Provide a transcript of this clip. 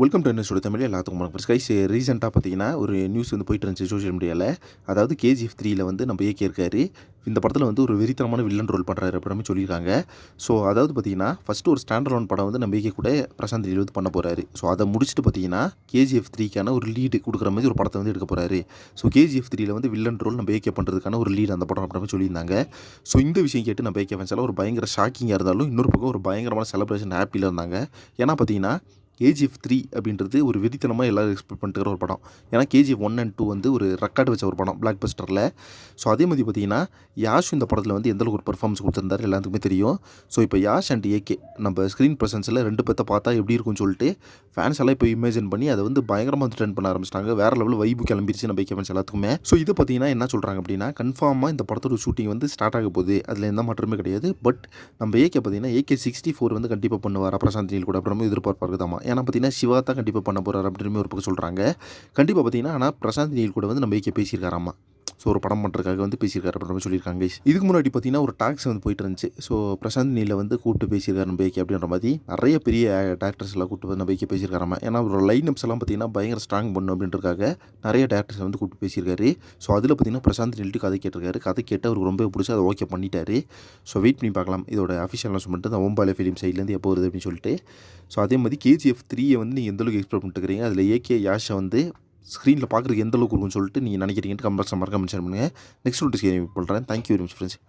Welcome to என்னோட தமிழ் எல்லாத்துக்கும் வணக்கம். ஸ்கைஸ் ரீசெண்டாக பார்த்தீங்கன்னா ஒரு நியூஸ் வந்து போயிட்டு இருந்துச்சு சோஷியல் மீடியாவில் அதாவது கேஜிஎஃப் த்ரீயில் வந்து நம்ம ஏகே இருக்காரு. இந்த படத்தில் வந்து ஒரு வெறித்தனமான வில்லன் ரோல் பண்ணுறாரு அப்படின்னு சொல்லியிருக்காங்க. ஸோ அதாவது பார்த்தீங்கன்னா ஃபஸ்ட்டு ஒரு ஸ்டாண்டர்ட் ஒன் படம் வந்து நம்ம ஏகே கூட பிரசாந்த் நீல் வந்து பண்ண போகிறாரு ஸோ அதை முடிச்சுட்டு பார்த்தீங்கன்னா கேஜிஎஃப் த்ரீக்கான ஒரு லீடு கொடுக்குற மாதிரி ஒரு படத்தை வந்து எடுக்க போகிறாரு ஸோ கேஜிஎஃப் த்ரீயில் வந்து வில்லன் ரோல் நம்ம ஏகே பண்ணுறதுக்கான ஒரு லீடு அந்த படம் அப்படின்னு சொல்லியிருந்தாங்க. ஸோ இந்த விஷயம் கேட்டு நம்ம ஏகே ஃபேன்ஸ் ஒரு பயங்கர ஷாக்கிங்காக இருந்தாலும் இன்னொரு பக்கம் ஒரு பயங்கரமான செலிப்ரேஷன் ஹாப்பியில் இருந்தாங்க. ஏன்னா பார்த்தீங்கன்னா கேஜிஎஃப் த்ரீ அப்படின்றது ஒரு வெறித்தனமாக எல்லோரும் எக்ஸ்பெக்ட் பண்ணிட்டு ஒரு படம். ஏன்னா கேஜிஎஃப் ஒன் அண்ட் டூ வந்து ஒரு ரெக்கார்டு வச்ச ஒரு படம் பிளாக் பஸ்டரில் ஸோ அதே மாதிரி பார்த்தீங்கன்னா யாஷ் இந்த படத்தில் வந்து எந்தளவுக்கு ஒரு பர்ஃபார்மன்ஸ் கொடுத்துருந்தாரு எல்லாத்துக்குமே தெரியும். ஸோ இப்போ யாஷ் அண்ட் ஏகே நம்ம ஸ்க்ரீன் ப்ரெசன்ஸில் ரெண்டு பேர்த்த பார்த்தா எப்படி இருக்கும்னு சொல்லிட்டு ஃபேன்ஸ் எல்லாம் இப்போ இமேஜின் பண்ணி அதை வந்து பயங்கரமாக வந்து ட்ரெண்ட் பண்ண ஆரம்பிச்சிட்டாங்க. வேறு லெவலில் வைப்பு கிளம்பிருச்சு நம்ம ஃபேன்ஸ் எல்லாத்துக்குமே. ஸோ இது பார்த்தீங்கன்னா என்ன சொல்கிறாங்க அப்படின்னா கன்ஃபார்மாக இந்த படத்தோட ஷூட்டிங் வந்து ஸ்டார்ட் ஆக போகுது. அதில் எந்த மாற்றமே கிடையாது. பட் நம்ம ஏகே பார்த்தீங்கன்னா ஏகே சிக்ஸ்டி ஃபோர் வந்து கண்டிப்பாக பண்ணுவார்? பிரசாந்த் நீல் கூட. அப்புறமா எதிர்பார்ப்பாருதாமா ஏன்னா பார்த்தீங்கன்னா சிவா தான் கண்டிப்பாக பண்ண போகிறார் அப்படின்னு ஒரு பக்கம் சொல்கிறாங்க கண்டிப்பாக பார்த்தீங்கன்னா ஆனால் பிரசாந்த் நீல் கூட வந்து நம்ம பேசியிருக்காராம்மா. ஸோ ஒரு படம் பண்ணுறதுக்காக வந்து பேசியிருக்காரு அப்படின்னு மாதிரி சொல்லியிருக்காங்க இதுக்கு முன்னாடி பார்த்தீங்கன்னா ஒரு டாக்ஸ் வந்து போயிட்டு இருந்துச்சு. ஸோ பிரசாந்த் நீல வந்து கூப்பிட்டு பேசியிருக்காரு நம்ம ஏகே அப்படின்ற மாதிரி. நிறைய பெரிய டேரக்டர்ஸ் எல்லாம் கூப்பிட்டு வந்து நம்ம ஏன்னா ஒரு லைன் அப்ஸ் எல்லாம் பார்த்தீங்கன்னா பயங்கர ஸ்ட்ராங் பண்ணும் அப்படின்றதுக்காக நிறைய டேரக்டர்ஸ் வந்து கூப்பிட்டு பேசியிருக்காரு. ஸோ அதில் பார்த்தீங்கன்னா பிரசாந்த் நீல்ட்டு கதை கேட்டிருக்காரு. கதை கேட்டு அவருக்கு ரொம்ப பிடிச்சி அதை ஓகே பண்ணிட்டாரு. ஸோ வெயிட் பண்ணி பார்க்கலாம். இதோட அஃபிஷியல் அனௌன்ஸ்மெண்ட் அந்த ஓம்பாலே ஃபிலிம் சைட்லேருந்து எப்போ வருது அப்படின்னு சொல்லிட்டு. ஸோ அதே மாதிரி கேஜிஎஃப் த்ரீயை வந்து நீங்கள் எந்தளவுக்கு அளவுக்கு எக்ஸ்பெக்ட் அதில் ஏகே யாஷை வந்து ஸ்க்ரீனில் பார்க்குறதுக்கு எந்த அளவுக்கு இருக்கும்னு சொல்லிட்டு நீங்கள் நினைக்கிறீங்கன்னு கமெண்ட்ஸ் மறக்காம ஷேர் பண்ணுங்கள் நெக்ஸ்ட் ஒரு சரி பண்ணுறேன் தேங்க்யூ வெரி மச் ஃப்ரெண்ட்ஸ்